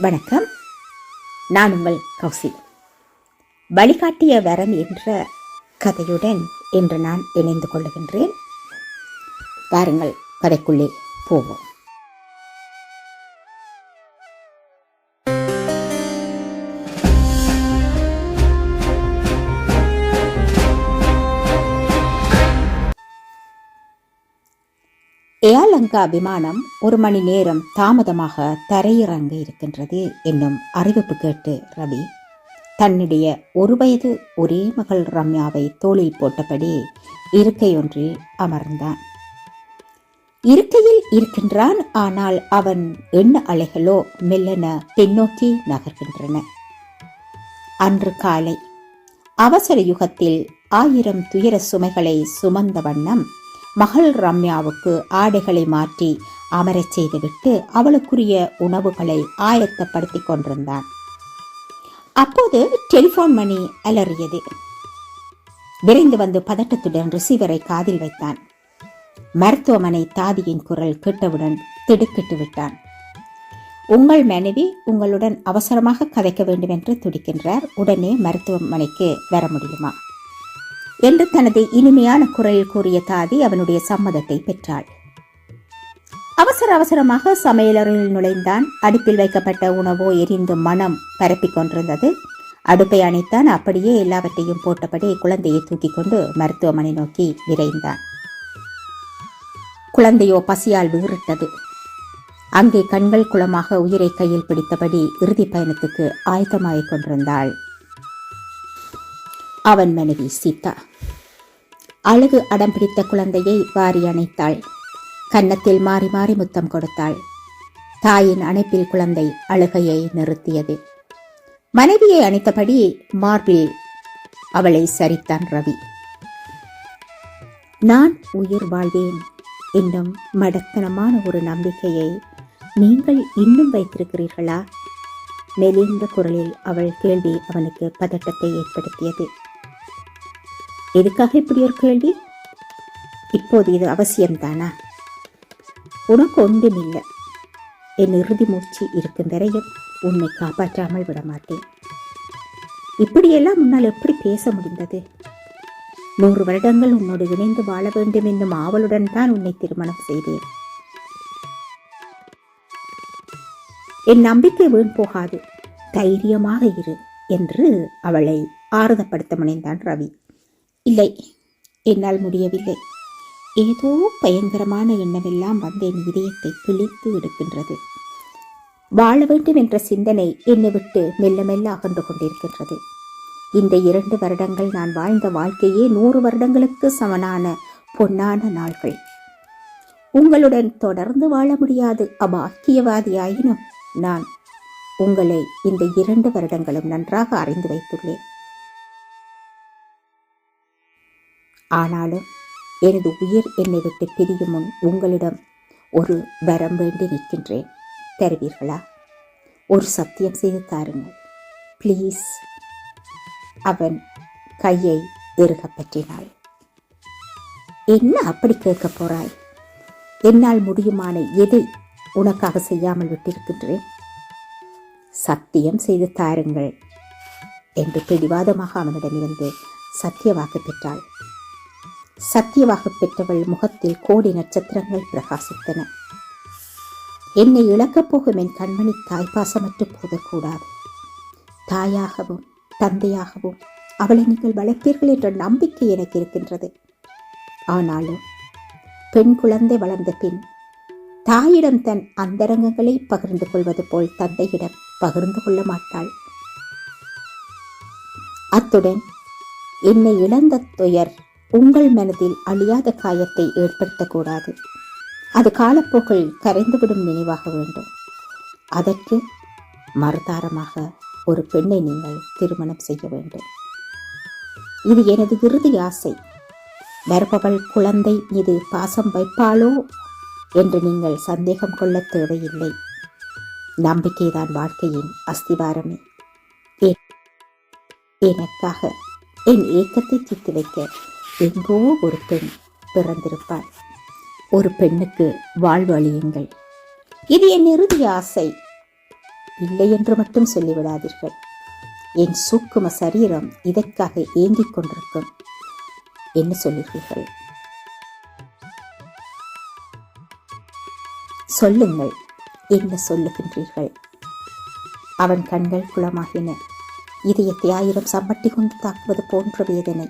வணக்கம். நான் உங்கள் கௌசி. வழிகாட்டிய வரம் என்ற கதையுடன் இன்று நான் இணைந்து கொள்ளுகின்றேன். பாருங்கள் கதைக்குள்ளே போவோம். ஏலங்கா விமானம் ஒரு மணி நேரம் தாமதமாக தரையிறங்க இருக்கின்றது என்னும் அறிவிப்பு கேட்டு ரவி தன்னுடைய ஒரு வயது ஒரே மகள் ரம்யாவை தோளில் போட்டபடி இருக்கையொன்றில் அமர்ந்தான். இருக்கையில் இருக்கின்றான் ஆனால் அவன் எண்ண அலைகளோ மெல்லன பின்னோக்கி நகர்கின்றன. அன்று காலை அவசர யுகத்தில் ஆயிரம் துயர சுமைகளை சுமந்த வண்ணம் மகள் ரம்யாவுக்கு ஆடைகளை மாற்றி அமரச் செய்துவிட்டு அவளுக்குரிய உணவுகளை ஆயத்தப்படுத்திக் கொண்டிருந்தான். அப்போது டெலிபோன் மணி அலறியது. விரைந்து வந்து பதட்டத்துடன் ரிசீவரை காதில் வைத்தான். மருத்துவமனை தாதியின் குரல் கேட்டவுடன் திடுக்கிட்டு விட்டான். உங்கள் மனைவி உங்களுடன் அவசரமாக கதைக்க வேண்டும் என்று துடிக்கின்றார். உடனே மருத்துவமனைக்கு வர முடியுமா? என்று தனது இனிமையான குரலில் கூறிய தாதி அவனுடைய சம்மதத்தை பெற்றாள். அவசர அவசரமாக சமையலறையில் நுழைந்தான். அடுப்பில் வைக்கப்பட்ட உணவோ எரிந்து மனம் பரப்பிக் கொண்டிருந்தது. அடுப்பை அணைத்தான். அப்படியே எல்லாவற்றையும் போட்டபடி குழந்தையை தூக்கி கொண்டு மருத்துவமனை நோக்கி விரைந்தான். குழந்தையோ பசியால் வீறிட்டது அங்கே கண்கள் குளமாக உயிரை கையில் பிடித்தபடி இறுதி பயணத்துக்கு ஆயத்தமாகிக் கொண்டிருந்தாள். அவன் மனைவி சீதா. அழகு அடம் பிடித்த குழந்தையை வாரி அணைத்தாள். கன்னத்தில் மாறி மாறி முத்தம் கொடுத்தாள். தாயின் அணைப்பில் குழந்தை அழுகையை நிறுத்தியது. மனைவியை அணைத்தபடி மார்பில் அவளை சரித்தான் ரவி. நான் உயிர் வாழ்வேன் என்னும் மடத்தனமான ஒரு நம்பிக்கையை நீங்கள் இன்னும் வைத்திருக்கிறீர்களா? மெலிந்த குரலில் அவள் கேள்வி அவனுக்கு பதட்டத்தை ஏற்படுத்தியது. எதுக்காக இப்படி ஒரு கேள்வி? இப்போது இது அவசியம்தானா? உனக்கு ஒன்றுமில்லை. என் இறுதி மூச்சு இருக்கும் வரையும் உன்னை காப்பாற்றாமல் விட மாட்டேன். இப்படியெல்லாம் உன்னால் எப்படி பேச முடிந்தது? நூறு வருடங்கள் உன்னோடு இணைந்து வாழ வேண்டும் என்னும் ஆவலுடன் தான் உன்னை திருமணம் செய்தேன். என் நம்பிக்கை வீண் போகாது. தைரியமாக இரு என்று அவளை ஆறுதப்படுத்த முனைந்தான் ரவி. இல்லை. என்னால் முடியவில்லை. ஏதோ பயங்கரமான எண்ணமெல்லாம் வந்து என் இதயத்தை கிழித்து எடுக்கின்றது. வாழ வேண்டும் என்ற சிந்தனை என்னை விட்டு மெல்ல மெல்ல அகன்று கொண்டிருக்கின்றது. இந்த இரண்டு வருடங்கள் நான் வாழ்ந்த வாழ்க்கையே நூறு வருடங்களுக்கு சமனான பொன்னான நாள்கள். உங்களுடன் தொடர்ந்து வாழ முடியாது அபாக்கியவாதியாயினும் நான் உங்களை இந்த இரண்டு வருடங்களும் நன்றாக அறிந்து வைத்துள்ளேன். ஆனாலும் எனது உயிர் என்னை விட்டு பிரியும் முன் உங்களிடம் ஒரு வரம் வேண்டி நிற்கின்றேன். தருவீர்களா? ஒரு சத்தியம் செய்து தாருங்கள். ப்ளீஸ். அவன் கையை இறுகப் பற்றினாள். என்ன அப்படி கேட்கப் போறாய்? என்னால் முடியுமான எதை உனக்காக செய்யாமல் விட்டிருக்கின்றேன்? சத்தியம் செய்து தாருங்கள் என்று பிடிவாதமாக அவனிடமிருந்து சத்தியவாக்கு பெற்றாள். சத்தியவாக பெற்றவள் முகத்தில் கோடி நட்சத்திரங்கள் பிரகாசித்தன. என்னை இழக்கப் போகும் என் கண்மணி தாய்ப்பாசமற்று போதக்கூடாது. தாயாகவும் தந்தையாகவும் அவளை நீங்கள் வளர்ப்பீர்கள் என்ற நம்பிக்கை எனக்கு இருக்கின்றது. ஆனாலும் பெண் குழந்தை வளர்ந்த பின் தாயிடம் தன் அந்தரங்கங்களை பகிர்ந்து கொள்வது போல் தந்தையிடம் பகிர்ந்து கொள்ள மாட்டாள். அத்துடன் என்னை இழந்த துயர் உங்கள் மனதில் அழியாத காயத்தை ஏற்படுத்தக்கூடாது. அது காலப்போக்கில் கரைந்துவிடும் நினைவாக வேண்டும். அதற்கு மறுதாரமாக ஒரு பெண்ணை நீங்கள் திருமணம் செய்ய வேண்டும். இது எனது இறுதி ஆசை. வருபவள் குழந்தை மீது பாசம் வைப்பாளோ என்று நீங்கள் சந்தேகம் கொள்ள தேவையில்லை. நம்பிக்கைதான் வாழ்க்கையின் அஸ்திவாரமே. எனக்காக என் ஏக்கத்தை தீர்த்து வைக்க எங்கோ ஒரு பெண் பிறந்திருப்பாள் ஒரு பெண்ணுக்கு வாழ்வு அழியுங்கள். இது என் இறுதி ஆசை. இல்லை என்று மட்டும் சொல்லிவிடாதீர்கள். என் சூக்கும சரீரம் இதற்காக ஏங்கிக் கொண்டிருக்கும். என்ன சொல்லுகிறீர்கள்? சொல்லுங்கள். என்ன சொல்லுகின்றீர்கள்? அவன் கண்கள் குளமாகின. இதயத்தை ஆயிரம் சம்மட்டி கொண்டு தாக்குவது போன்ற வேதனை.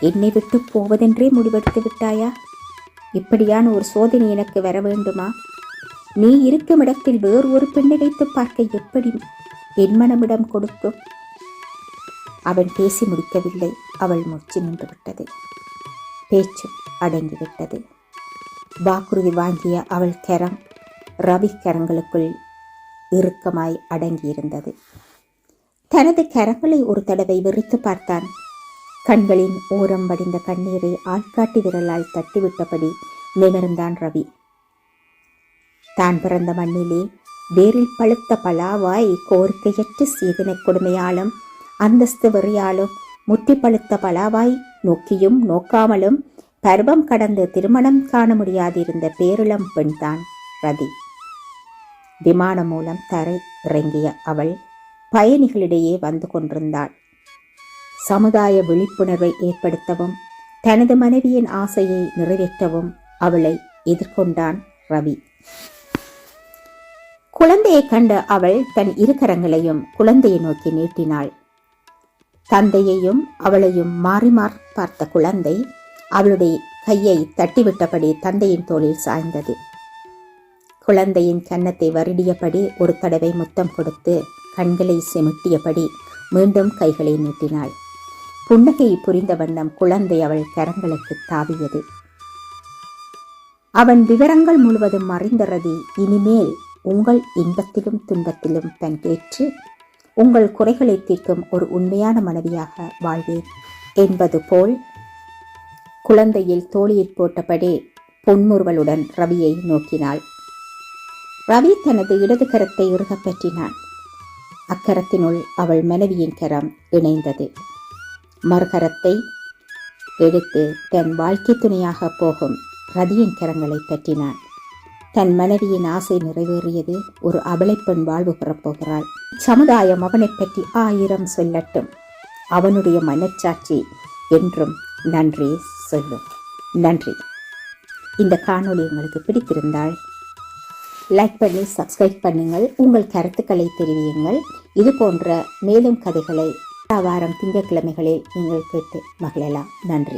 என்னை விட்டு போவதென்றே முடிவெடுத்து விட்டாயா? இப்படியான ஒரு சோதனை எனக்கு வர வேண்டுமா? நீ இருக்கும் இடத்தில் வேறு ஒரு பெண்ணை வைத்து பார்க்க எப்படி என் மனமிடம் கொடுக்கும்? அவன் பேசி முடிக்கவில்லை. அவள் மூச்சு நின்று விட்டது. பேச்சும் அடங்கிவிட்டது வாக்குறுதி வாங்கிய அவள் கரம் ரவி கரங்களுக்குள் இறுக்கமாய் அடங்கியிருந்தது. தனது கரங்களை ஒரு தடவை விரித்து பார்த்தான். கண்களின் ஓரம் வடிந்த கண்ணீரை ஆள்காட்டி விரலால் தட்டிவிட்டபடி நிமிர்ந்தான் ரவி. தான் பிறந்த மண்ணிலே வேரில் பழுத்த பலாவாய் கோரிக்கையற்று சீதனை கொடுமையாலும் அந்தஸ்து வெறியாலும் முற்றி பழுத்த பலாவாய் நோக்கியும் நோக்காமலும் பருவம் கடந்து திருமணம் காண முடியாதிருந்த பேரிளம் பெண்தான் ரதி. விமானம் மூலம் தரை இறங்கிய அவள் பயணிகளிடையே வந்து கொண்டிருந்தாள். சமுதாய விழிப்புணர்வை ஏற்படுத்தவும் தனது மனைவியின் ஆசையை நிறைவேற்றவும் அவளை எதிர்கொண்டான் ரவி. குழந்தையை கண்ட அவள் தன் இரு கரங்களையும் குழந்தையை நோக்கி நீட்டினாள். தந்தையையும் அவளையும் மாறி மாறி பார்த்த குழந்தை அவளுடைய கையை தட்டிவிட்டபடி தந்தையின் தோளில் சாய்ந்தது. குழந்தையின் கன்னத்தை வருடியபடி ஒரு தடவை முத்தம் கொடுத்து கண்களை செமிட்டியபடி மீண்டும் கைகளை நீட்டினாள். புன்னகை புரிந்த வண்ணம் குழந்தை அவள் கரங்களுக்கு தாவியது. அவன் விவரங்கள் முழுவதும் அறிந்த ரதி இனிமேல் உங்கள் இன்பத்திலும் துன்பத்திலும் பங்கேற்று உங்கள் குறைகளை தீர்க்கும் ஒரு உண்மையான மனைவியாக வாழ்வேன் என்பது போல் குழந்தையில் தோழியில் போட்டபடி பொன்முறுவலுடன் ரவியை நோக்கினாள். ரவி தனது இடது கரத்தை இறுகப்பற்றினான் அக்கரத்தினுள் அவள் மனைவியின் கரம் இணைந்தது. மறுகரத்தை எடுத்து தன் வாழ்க்கை துணையாக போகும் ரதியின் கரங்களை பற்றினான். தன் மனைவியின் ஆசை நிறைவேறியது ஒரு அபலைப்பெண் வாழ்வு பெறப்போகிறாள் சமுதாயம் அவனைப் பற்றி ஆயிரம் சொல்லட்டும். அவனுடைய மனச்சாட்சி என்றும் நன்றி சொல்லும். நன்றி. இந்த காணொளி உங்களுக்கு பிடித்திருந்தால் லைக் பண்ணி சப்ஸ்கிரைப் பண்ணுங்கள். உங்கள் கருத்துக்களை தெரிவியுங்கள். இது போன்ற மேலும் கதைகளை வாரம் திங்கக்கிழமைகளில் நீங்கள் கேட்டு மகிழலாம். நன்றி.